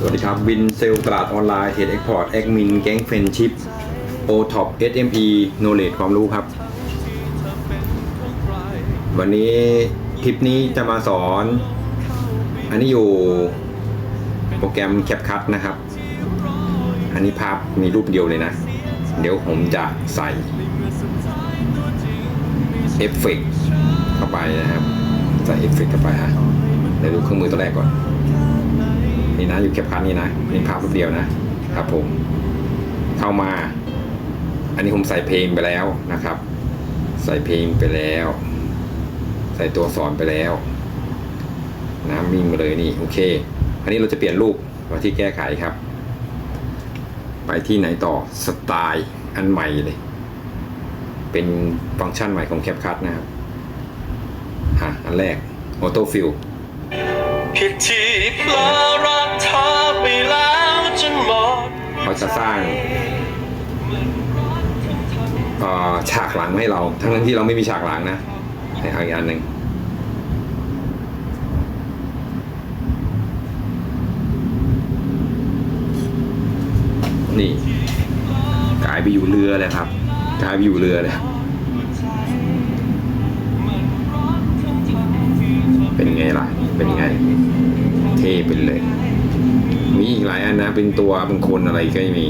สวัสดีครับวินเซลตลาดออนไลน์เทรดเอ็กพอร์ตแอดมินแก๊งเฟนชิพโอท็อป SME Knowledge ความรู้ครับ วันนี้คลิปนี้จะมาสอน อันนี้อยู่โปรแกรม CapCut นะครับ อันนี้ภาพมีรูปเดียวเลยนะ เดี๋ยวผมจะใส่เอฟเฟกต์เข้าไปนะครับ ใส่เอฟเฟกต์เข้าไปฮะเดี๋ยวดูเครื่องมือตัวแรกก่อน นี่นะ อยู่แคปคัทนี่นะนี่ภาพรูปเดียวนะครับผม เข้ามา อันนี้ผมใส่เพลงไปแล้วนะครับ ใส่เพลงไปแล้ว ใส่ตัวสอนไปแล้วนะวิ่งมาเลยนี่โอเค อันนี้เราจะเปลี่ยนรูปมาที่แก้ไขครับ ไปที่ไหนต่อสไตล์อันใหม่เลย เป็นฟังก์ชันใหม่ของ CapCut นะครับฮะอันแรก Auto Fill ผิดที่เพลอ จะสร้างฉากหลังให้เรา ทั้งที่เราไม่มีฉากหลังนะให้เอาอีกอันหนึ่งนี่กลายไปอยู่เรือเลยครับกลายไปอยู่เรือเลยเป็นไงล่ะ เป็นไง เท่ไปเลย มีอีกหลายอันนะ เป็นตัวเป็นคนอะไรก็มี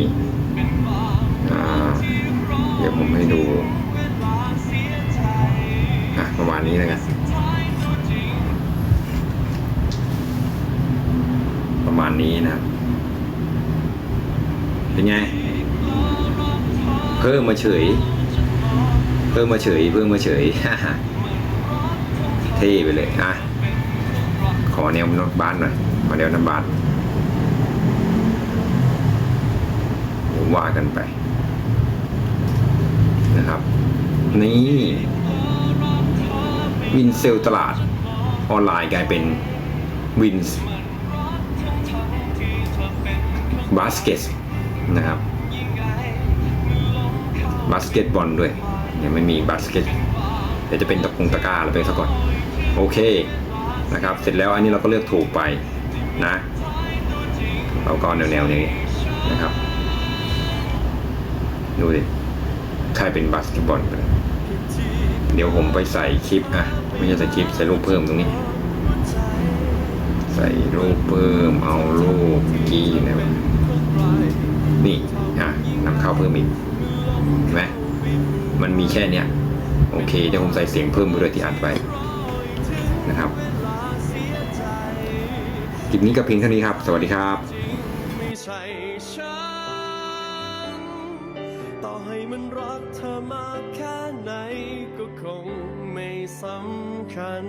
เดี๋ยวผมให้ดูอะประมาณนี้แล้วกันประมาณนี้นะเป็นไง เพิ่มมาเฉย เพิ่มมาเฉย เพิ่มมาเฉย เท่ไปเลยอะขอแนวนบ้านหน่อยขอแนวน้ำบ้าน ว่ากันไปนะครับ นี่วินเซลตลาดออนไลน์กลายเป็นวินบาสเกตนะครับบาสเกตบอลด้วยยังไม่มีบาสเกตเดี๋ยวจะเป็นตะกงตะกร้าแล้วไปซะก่อน โอเคนะครับ เสร็จแล้วอันนี้เราก็เลือกถูกไปนะ เราก็แนวๆนี้นะครับ ดูดิใครเป็นบาสเกตบอลไปเดี๋ยวผมไปใส่คลิปอะ ไม่ใช่ใส่คลิปใส่รูปเพิ่มตรงนี้ ใส่รูปเพิ่มเอารูปกี้นะนี่อะนำเข้าเพิ่มอีกเห็นไหมมันมีแค่เนี้ยโอเคเดี๋ยวผมใส่เสียงเพิ่มไปด้วยที่อัดไปนะครับคลิปนี้ก็เพียงเท่านี้ครับ สวัสดีครับ ต่อให้มันรักเธอมากแค่ไหนก็คงไม่สำคัญ